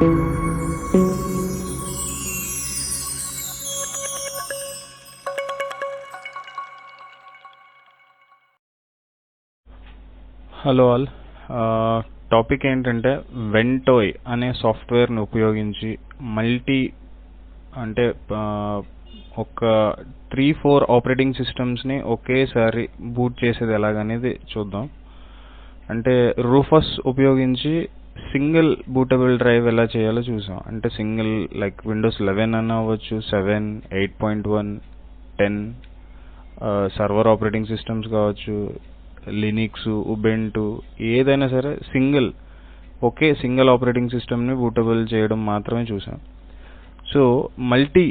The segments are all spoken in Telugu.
Hello all. టాపిక్ ఏంటంటే వెంటోయ్ అనే సాఫ్ట్వేర్ని ఉపయోగించి మల్టీ అంటే ఒక త్రీ ఫోర్ ఆపరేటింగ్ సిస్టమ్స్ని ఒకేసారి బూట్ చేసేది ఎలాగనేది చూద్దాం. అంటే రూఫస్ ఉపయోగించి సింగిల్ బూటబుల్ డ్రైవ్ ఎలా చేయాలో చూసాం. అంటే సింగిల్ లైక్ విండోస్ లెవెన్ అన్న అవ్వచ్చు seven eight point one ten server operating systems కావచ్చు లినిక్స్ ఉబెంటు ఏదైనా సరే సింగిల్ ఒకే సింగిల్ ఆపరేటింగ్ సిస్టమ్ని బూటబుల్ చేయడం మాత్రమే చూసాం. సో మల్టీ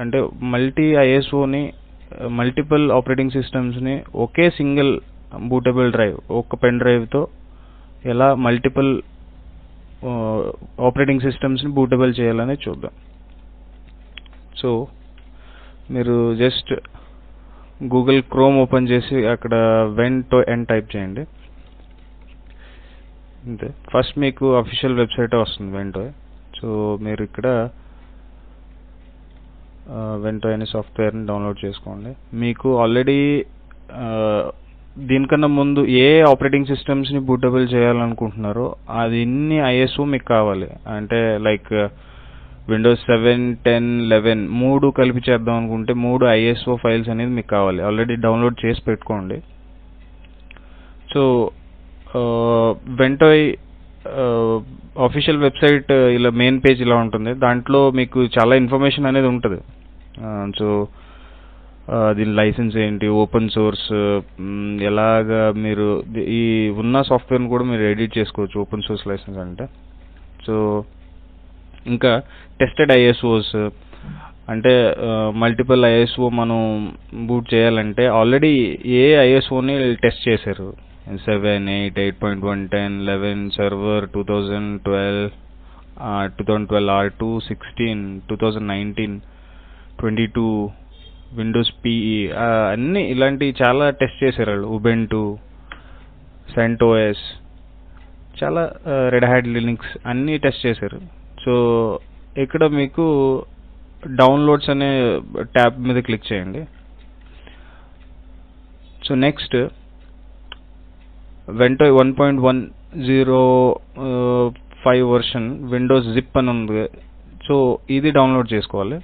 అంటే మల్టీ ఐఎస్ఓని మల్టిపుల్ ఆపరేటింగ్ సిస్టమ్స్ని ఒకే సింగిల్ బూటబుల్ డ్రైవ్ ఒక పెన్ డ్రైవ్తో ఎలా మల్టిపుల్ ఆపరేటింగ్ సిస్టమ్స్ని బూటబుల్ చేయాలని చూద్దాం. సో మీరు జస్ట్ గూగుల్ క్రోమ్ ఓపెన్ చేసి అక్కడ వెన్ టు ఎన్ టైప్ చేయండి. అంతే. ఫస్ట్ మీకు అఫీషియల్ వెబ్సైట్ వస్తుంది వెంటో సో మీరు ఇక్కడ వెంటో అనే సాఫ్ట్వేర్ని డౌన్లోడ్ చేసుకోండి. మీకు ఆల్రెడీ దీనికన్నా ముందు ఏ ఆపరేటింగ్ సిస్టమ్స్ని బూటబుల్ చేయాలనుకుంటున్నారో అది ఇన్ని ఐఎస్ఓ మీకు కావాలి. అంటే like Windows seven ten eleven మూడు కలిపి చేద్దాం అనుకుంటే మూడు ఐఎస్ఓ ఫైల్స్ అనేది మీకు కావాలి. ఆల్రెడీ డౌన్లోడ్ చేసి పెట్టుకోండి. సో వెంటోయ్ ఆఫీషియల్ వెబ్సైట్ ఇలా మెయిన్ పేజ్ ఇలా ఉంటుంది. దాంట్లో మీకు చాలా ఇన్ఫర్మేషన్ అనేది ఉంటుంది. Uh, సో దీని లైసెన్స్ ఏంటి? ఓపెన్ సోర్స్ ఎలాగా మీరు ఈ ఉన్న సాఫ్ట్వేర్ని కూడా మీరు ఎడిట్ చేసుకోవచ్చు ఓపెన్ సోర్స్ లైసెన్స్ అంటే. సో ఇంకా టెస్టెడ్ ఐఎస్ఓస్ అంటే మల్టిపుల్ ఐఎస్ఓ మనం బూట్ చేయాలంటే ఆల్రెడీ ఏ ఐఎస్ఓని టెస్ట్ చేశారు? Seven eight eight point one ten eleven server two thousand twelve two thousand twelve R two sixteen two thousand nineteen twenty two Windows PE అన్నీ ఇలాంటి చాలా టెస్ట్ చేశారు వాళ్ళు ఉబెంటు సెంటోఎస్ చాలా రెడ్ హ్యాడ్ లినిక్స్ అన్నీ టెస్ట్ చేశారు. సో ఇక్కడ మీకు డౌన్లోడ్స్ అనే ట్యాబ్ మీద క్లిక్ చేయండి. So next Ventoy one point one zero five version Windows zip అని ఉంది. సో ఇది డౌన్లోడ్ చేసుకోవాలి.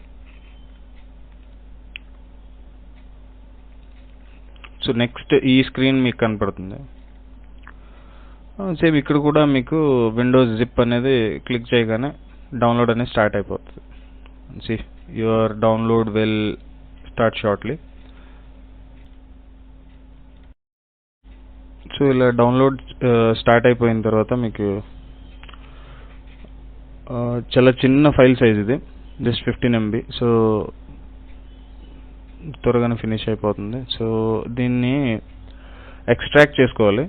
సో నెక్స్ట్ ఈ స్క్రీన్ మీకు కనపడుతుంది. సేమ్ ఇక్కడ కూడా మీకు విండోస్ జిప్ అనేది క్లిక్ చేయగానే డౌన్లోడ్ అనేది స్టార్ట్ అయిపోతుంది. See your download will start shortly so ఇలా డౌన్లోడ్ స్టార్ట్ అయిపోయిన తర్వాత మీకు చాలా చిన్న ఫైల్ సైజ్ ఇది జస్ట్ ఫిఫ్టీన్ ఎంబీ సో త్వరగానే ఫినిష్ అయిపోతుంది. సో దీన్ని ఎక్స్ట్రాక్ట్ చేసుకోవాలి.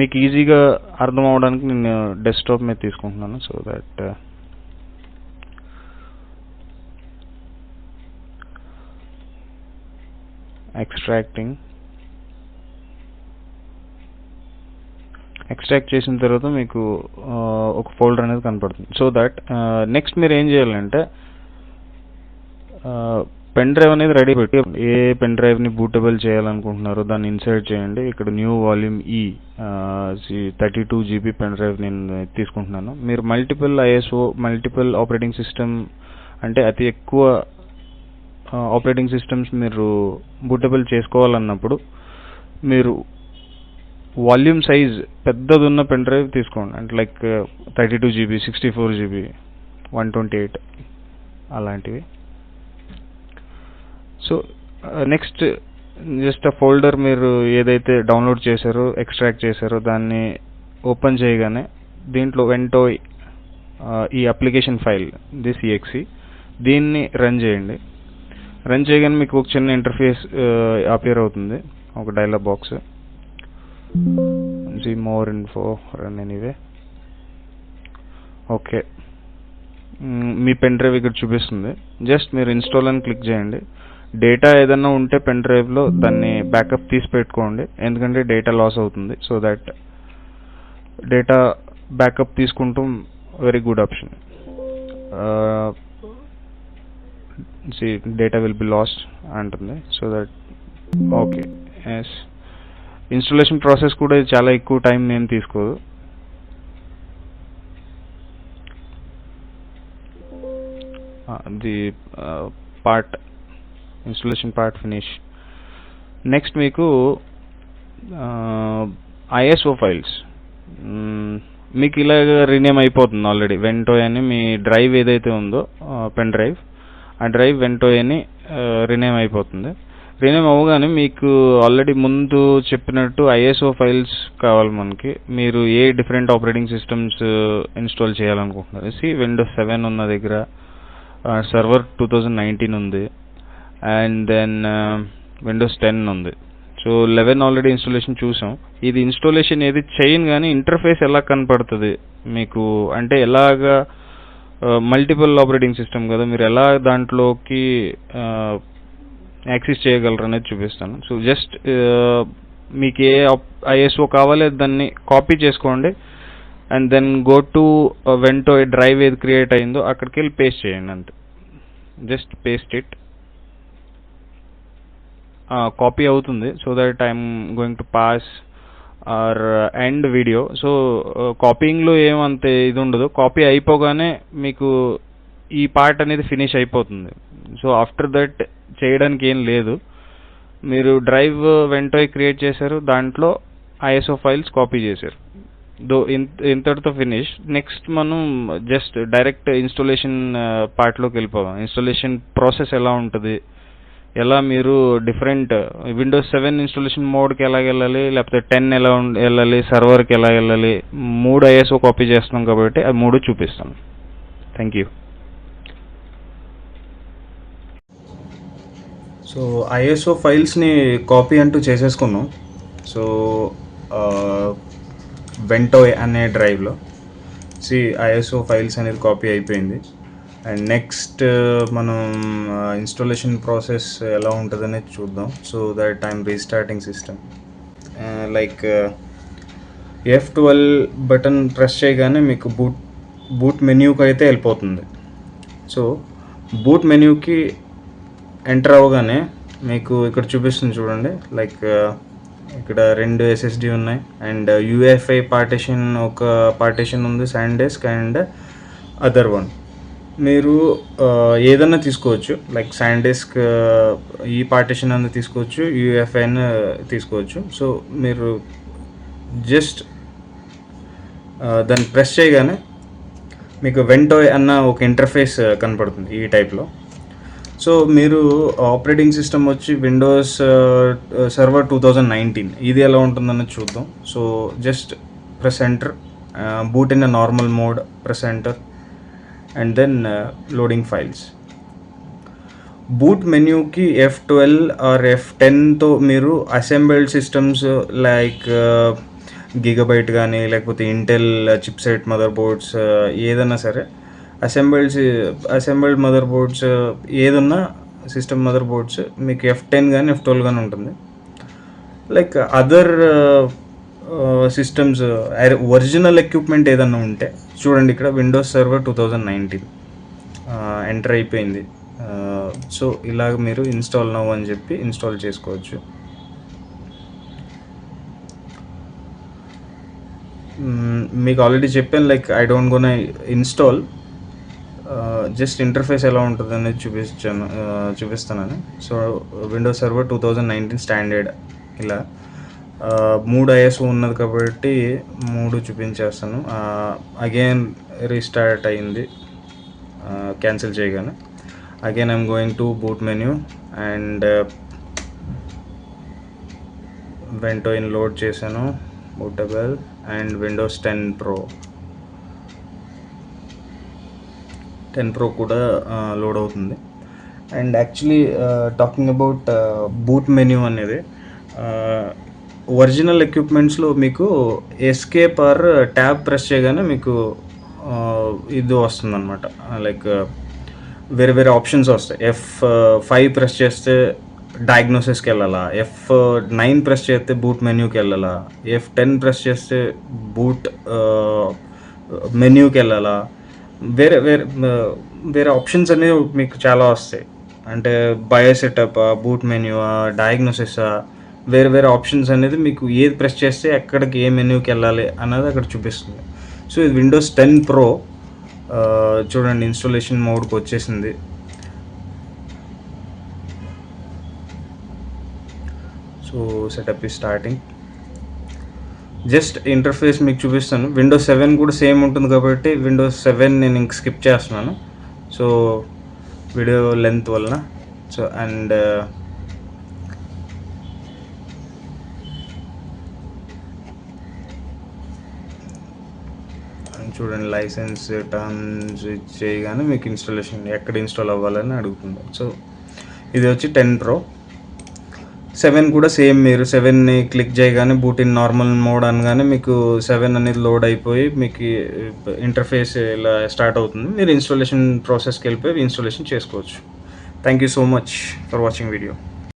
మీకు ఈజీగా అర్థం అవడానికి నేను డెస్క్టాప్ మీద తీసుకుంటున్నాను. సో దట్ ఎక్స్ట్రాక్టింగ్ ఎక్స్ట్రాక్ట్ చేసిన తర్వాత మీకు ఒక ఫోల్డర్ అనేది కనపడుతుంది. సో దట్ నెక్స్ట్ మీరు ఏం చేయాలంటే పెన్ డ్రైవ్ అనేది రెడీ పెట్టి ఏ పెన్ డ్రైవ్ని బూటబుల్ చేయాలనుకుంటున్నారో దాన్ని ఇన్సర్ట్ చేయండి. ఇక్కడ న్యూ వాల్యూమ్ ఈ thirty two GB pen drive నేను తీసుకుంటున్నాను. మీరు multiple ISO multiple operating system అంటే అతి ఎక్కువ ఆపరేటింగ్ సిస్టమ్స్ మీరు బూటబుల్ చేసుకోవాలన్నప్పుడు మీరు వాల్యూమ్ సైజ్ పెద్దది ఉన్న పెన్ డ్రైవ్ తీసుకోండి. అంటే like thirty two GB sixty four GB one twenty eight అలాంటివి. సో నెక్స్ట్ జస్ట్ ఆ ఫోల్డర్ మీరు ఏదైతే డౌన్లోడ్ చేశారో ఎక్స్ట్రాక్ట్ చేశారో దాన్ని ఓపెన్ చేయగానే దీంట్లో వెంటో uh, ఈ అప్లికేషన్ ఫైల్ దిస్ ఈఎక్సి దీన్ని రన్ చేయండి. రన్ చేయగానే మీకు ఒక చిన్న ఇంటర్ఫేస్ అపియర్ uh, అవుతుంది ఒక dialog box G more info run anyway okay మీ పెన్ డ్రైవ్ ఇక్కడ చూపిస్తుంది. జస్ట్ మీరు ఇన్స్టాల్ అని క్లిక్ చేయండి. డేటా ఏదైనా ఉంటే పెన్ డ్రైవ్లో దాన్ని బ్యాకప్ తీసి పెట్టుకోండి. ఎందుకంటే డేటా లాస్ అవుతుంది. సో దట్ డేటా బ్యాకప్ తీసుకుంటాం very good option see data will be lost అంటుంది. So that okay yes installation process కూడా ఇది చాలా ఎక్కువ టైం నేను తీసుకోదు. The part installation part finish. Next మీకు ఐఎస్ఓ ఫైల్స్ మీకు ఇలాగ రీనేమ్ అయిపోతుంది ఆల్రెడీ వెంటో అని మీ డ్రైవ్ ఏదైతే ఉందో పెన్ డ్రైవ్ ఆ డ్రైవ్ వెంటో అని రీనేమ్ అయిపోతుంది. రీనేమ్ అవ్వగానే మీకు ఆల్రెడీ ముందు చెప్పినట్టు ఐఎస్ఓ ఫైల్స్ కావాలి మనకి. మీరు ఏ డిఫరెంట్ ఆపరేటింగ్ సిస్టమ్స్ ఇన్స్టాల్ చేయాలనుకుంటున్నారు? సి విండోస్ సెవెన్ ఉన్న దగ్గర సర్వర్ టూ థౌజండ్ నైన్టీన్ ఉంది. అండ్ దెన్ విండోస్ టెన్ ఉంది. సో లెవెన్ ఆల్రెడీ ఇన్స్టాలేషన్ చూసాం. ఇది ఇన్స్టాలేషన్ ఏది చేయను కానీ ఇంటర్ఫేస్ ఎలా కనపడుతుంది మీకు? అంటే ఎలాగా మల్టిపుల్ ఆపరేటింగ్ సిస్టమ్ కదా? మీరు ఎలా దాంట్లోకి యాక్సెస్ చేయగలరు అనేది చూపిస్తాను. సో జస్ట్ మీకు ఏ ఐఎస్ఓ కావాలి దాన్ని కాపీ చేసుకోండి. And then go to Ventoy drive ఏది క్రియేట్ అయిందో అక్కడికి వెళ్ళి పేస్ట్ చేయండి అంతే. జస్ట్ పేస్ట్ ఇట్ కాపీ అవుతుంది. So that I'm going to pause or end video so కాపీయింగ్లో ఏమంత ఇది ఉండదు. కాపీ అయిపోగానే మీకు ఈ పార్ట్ అనేది ఫినిష్ అయిపోతుంది. సో ఆఫ్టర్ దట్ చేయడానికి ఏం లేదు. మీరు డ్రైవ్ వెంటోయ్ క్రియేట్ చేశారు. దాంట్లో ఐఎస్ఓ ఫైల్స్ కాపీ చేశారు. దో ఇంతటితో ఫినిష్ నెక్స్ట్ మనం జస్ట్ డైరెక్ట్ ఇన్స్టాలేషన్ పార్ట్లోకి వెళ్ళిపోదాం. ఇన్స్టాలేషన్ ప్రాసెస్ ఎలా ఉంటుంది? ఎలా మీరు డిఫరెంట్ విండోస్ సెవెన్ ఇన్స్టాలేషన్ మోడ్కి ఎలా వెళ్ళాలి లేకపోతే టెన్ ఎలా వెళ్ళాలి సర్వర్కి ఎలా వెళ్ళాలి మూడు ఐఎస్ఓ కాపీ చేస్తున్నాం కాబట్టి అది మూడు చూపిస్తాను థ్యాంక్ యూ సో ఐఎస్ఓ ఫైల్స్ని కాపీ అంటూ చేసేసుకున్నాం. సో వెంటో అనే డ్రైవ్లో సి ఐఎస్ఓ ఫైల్స్ అనేది కాపీ అయిపోయింది. అండ్ నెక్స్ట్ uh, మనం uh, ఇన్స్టాలేషన్ ప్రాసెస్ ఎలా ఉంటుందనే చూద్దాం. So that I'm restarting system like F twelve button press చేయగానే మీకు బూట్ బూట్ మెన్యూకి అయితే వెళ్ళిపోతుంది. సో బూట్ మెన్యూకి ఎంటర్ అవ్వగానే మీకు ఇక్కడ చూపిస్తుంది చూడండి. లైక్ uh, ఇక్కడ రెండు ఎస్ఎస్డి ఉన్నాయి. అండ్ యూఎఫ్ఐ పార్టీషన్ ఒక పార్టీషన్ ఉంది శాండెస్క్ అండ్ అదర్ వన్ మీరు ఏదన్నా తీసుకోవచ్చు. లైక్ శాండెస్క్ ఈ పార్టీషన్ అన్న తీసుకోవచ్చు యూఎఫ్ఐ తీసుకోవచ్చు. సో మీరు జస్ట్ దాన్ని ప్రెస్ చేయగానే మీకు వెంటోయ్ అన్న ఒక ఇంటర్ఫేస్ కనపడుతుంది ఈ టైప్లో సో మీరు ఆపరేటింగ్ సిస్టమ్ వచ్చి Windows server two thousand nineteen ఇది ఎలా ఉంటుందని చూద్దాం. So just press enter boot in a normal mode press enter and then loading files boot మెన్యూకి F twelve or F టెన్తో మీరు అసెంబిల్డ్ సిస్టమ్స్ లైక్ గిగబైట్ కానీ లేకపోతే ఇంటెల్ చిప్సెట్ మదర్ బోర్డ్స్ ఏదన్నా సరే అసెంబుల్డ్ అసెంబ్ల్డ్ మదర్ బోర్డ్స్ ఏదన్నా సిస్టమ్ మదర్ బోర్డ్స్ మీకు ఎఫ్ టెన్ కానీ ఎఫ్ ట్వెల్వ్ కానీ ఉంటుంది like other systems original equipment ఏదన్నా ఉంటే చూడండి ఇక్కడ Windows server two thousand nineteen enter అయిపోయింది. సో ఇలాగ మీరు ఇన్స్టాల్ నవ్వు అని చెప్పి ఇన్స్టాల్ చేసుకోవచ్చు. మీకు ఆల్రెడీ చెప్పాను like I don't gone install. Just interface ఎలా ఉంటుంది అనేది చూపించాను చూపిస్తానని so Windows server two thousand nineteen standard ఇలా. మూడు ఐఎస్ఓ ఉన్నది కాబట్టి మూడు చూపించేస్తాను. అగైన్ రీస్టార్ట్ అయింది. క్యాన్సిల్ చేయగానే. Again I'm going to boot menu and Ventoy in load చేశాను. Bootable and Windows ten pro ten pro కూడా లోడ్ అవుతుంది. And actually talking about boot menu అనేది ఒరిజినల్ ఎక్విప్మెంట్స్లో మీకు ఎస్కేప్ ఆర్ ట్యాబ్ ప్రెస్ చేయగానే మీకు ఇది వస్తుంది అనమాట లైక్ వేరే వేరే ఆప్షన్స్ వస్తాయి. ఎఫ్ ఫైవ్ ప్రెస్ చేస్తే డయాగ్నోసిస్కి వెళ్ళాలా? ఎఫ్ నైన్ ప్రెస్ చేస్తే బూట్ మెన్యూకి వెళ్ళాలా? ఎఫ్ టెన్ ప్రెస్ చేస్తే బూట్ మెన్యూకి వెళ్ళాలా? వేరే వేరే వేరే ఆప్షన్స్ అనేవి మీకు చాలా వస్తాయి. అంటే BIOS setup boot menu diagnosis వేరే వేరే ఆప్షన్స్ అనేది మీకు ఏది ప్రెస్ చేస్తే ఎక్కడికి ఏ మెన్యూకి వెళ్ళాలి అన్నది అక్కడ చూపిస్తుంది. సో ఇది విండోస్ టెన్ ప్రో చూడండి ఇన్స్టాలేషన్ మోడ్కి వచ్చేసింది. సో సెటప్ ఈ స్టార్టింగ్ జస్ట్ ఇంటర్ఫేస్ మీకు చూపిస్తాను. విండోస్ సెవెన్ కూడా సేమ్ ఉంటుంది కాబట్టి విండోస్ సెవెన్ నేను ఇంక స్కిప్ చేస్తున్నాను. సో వీడియో లెంత్ వలన. సో అండ్ చూడండి లైసెన్స్ టర్మ్స్ చేయగానే మీకు ఇన్స్టాలేషన్ ఎక్కడ ఇన్స్టాల్ అవ్వాలని అడుగుతుంది సో ఇది వచ్చి టెన్ ప్రో సెవెన్ కూడా సేమ్ మీరు సెవెన్ని క్లిక్ చేయగానే బూట్ ఇన్ నార్మల్ మోడ్ అనగానే మీకు సెవెన్ అనేది లోడ్ అయిపోయి మీకు eh, ఇంటర్ఫేస్ ఇలా స్టార్ట్ అవుతుంది. మీరు ఇన్స్టాలేషన్ ప్రాసెస్కి వెళ్ళిపోయి ఇన్స్టాలేషన్ చేసుకోవచ్చు. Thank you so much for watching video